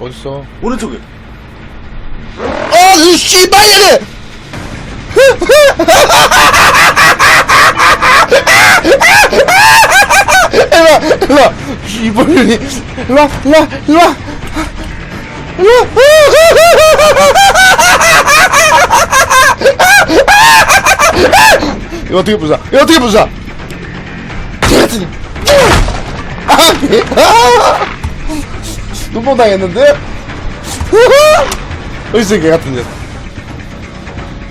어딨어? 오른쪽에. 어, 이 씨발년이! 일로와, 일로와, 씨발년이! 일로와, 일로와, 일로와! 일로와! 이거 어떻게 부숴? 이거 어떻게 부숴? 아, 개, 아! 눈뽕 당했는데? 어딨어, 개 같은 년.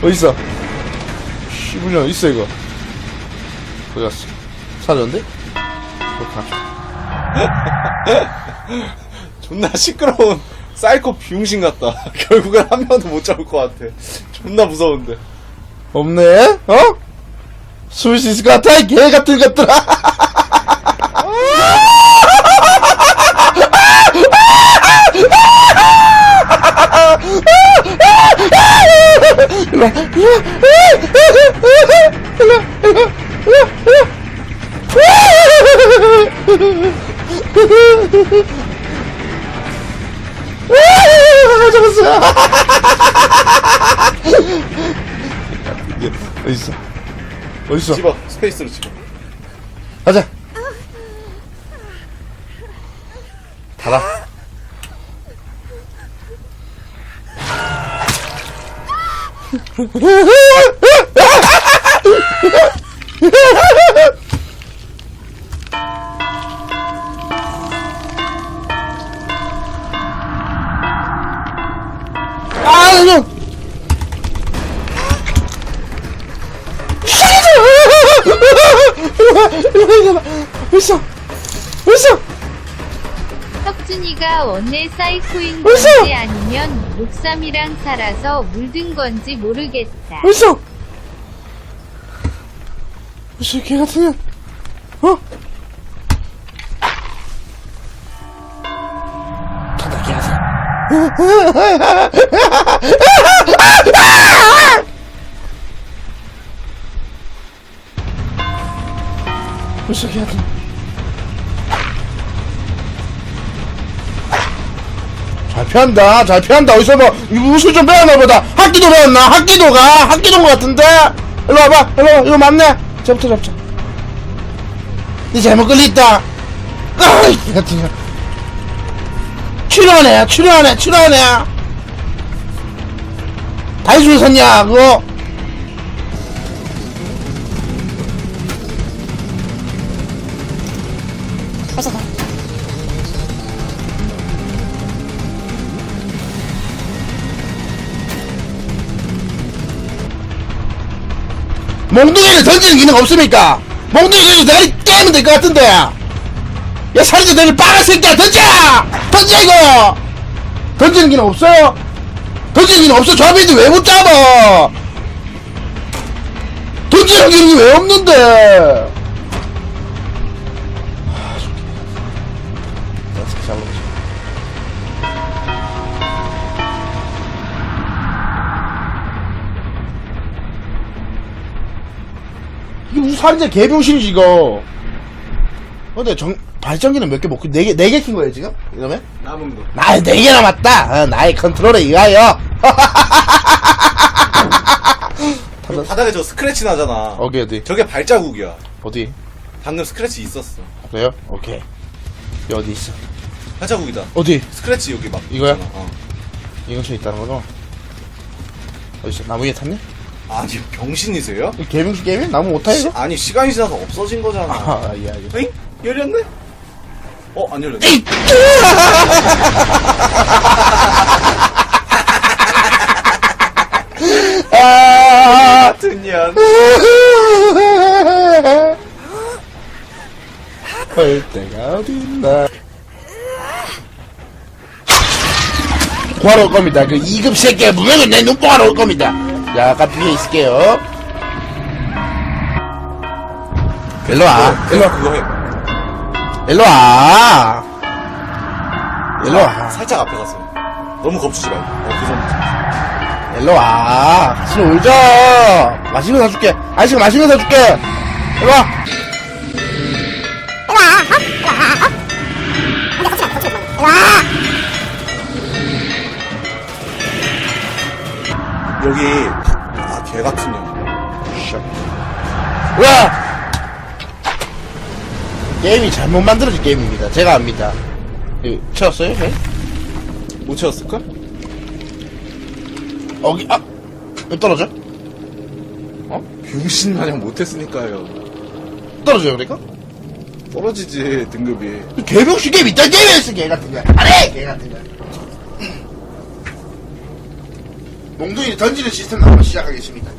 어딨어? 씨부년, 있어, 이거. 어디 갔어? 사줬는데? 그렇다. 존나 시끄러운 사이코 비용신 같다. 결국엔 한 명도 못 잡을 것 같아. 존나 무서운데. 없네? 어? 숨을 수 있을 것 같아, 이개 같은 것들아! 일로와, 일로와, 일로와, 일로와, 잡았어! 어딨어? 어딨어? 집어. 스페이스로 집어. 가자. 달아. 아, 이거. 어딨어? 혁준이가 원래 사이코인 웃어! 건지 아니면 목삼이랑 살아서 물든 건지 모르겠다. 어딨어? 어딨어, 개 같은 년. 어? 개 같은 어딨어, 개 같은 년. 잘 피한다, 잘 피한다. 어디서 뭐, 우수 좀 배웠나 보다. 학기도 배웠나? 학기도가? 학기도인 것 같은데? 일로 와봐, 일로 와, 이거 맞네? 잡자, 잡자. 니 잘못 걸렸다. 아이. 출연해, 출연해, 출연해. 다이소에 샀냐, 그거? 몽둥이를 던지는 기능 없습니까? 몽둥이를 내가 깨면 될 것 같은데. 야, 살인자 내를 빨아 새끼야, 던져! 던져, 이거! 던지는 기능 없어요? 던지는 기능 없어? 조합인데 왜 못 잡아? 던지는 기능이 왜 없는데? 하, 이게 무슨 살인자 개병신이지 이거 근데 정 발전기는 몇 개 먹고 네 개 네 개 킨 거예요 지금 이러면 남은 거. 나의 네개 남았다 어, 나의 컨트롤에 의하여 그 바닥에 저 스크래치 나잖아. 어디 어디 저게 발자국이야. 어디 방금 스크래치 있었어. 그래요 오케이 여기 어디 있어 발자국이다. 어디 스크래치 여기 막. 이거야? 있잖아. 어. 이 근처에 있다는 거죠 어디 있어 나무 위에 탔네 아니 병신이세요? 이 개병신 게임이 나무 못타 이거 아니 시간이 지나서 없어진 거잖아. 아 예 알겠어 응? 열렸네? 어, 안 열렸네. 아 같은 년. 할 때가 어딨나 구하러 올 겁니다 그 2급 새끼 무명은 내 눈뽕하러 올 겁니다 자 아까 뒤에 있을게요. 일로와. 그거, 일로와 그거 해. 일로 와. 일로 와. 살짝 앞에 갔어. 너무 겁주지 말고. 어, 그 정도. 일로 와. 같이 놀자 맛있는 거 사줄게. 아저씨가 맛있는 거 사줄게. 일로 와 여기 아 개같은 년 와! 게임이 잘못 만들어진 게임입니다. 제가 압니다. 이, 채웠어요? 네? 못 채웠을걸? 어기, 아! 왜 떨어져? 어? 병신 마냥 못했으니까요 떨어져요, 그러니까? 떨어지지 등급이 개병신 게임 있다, 게임에서 개 같은 거. 안 해! 개 같은 거. 몽둥이를 던지는 시스템 한번 시작하겠습니다.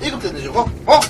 1급 때인데 저거? 어?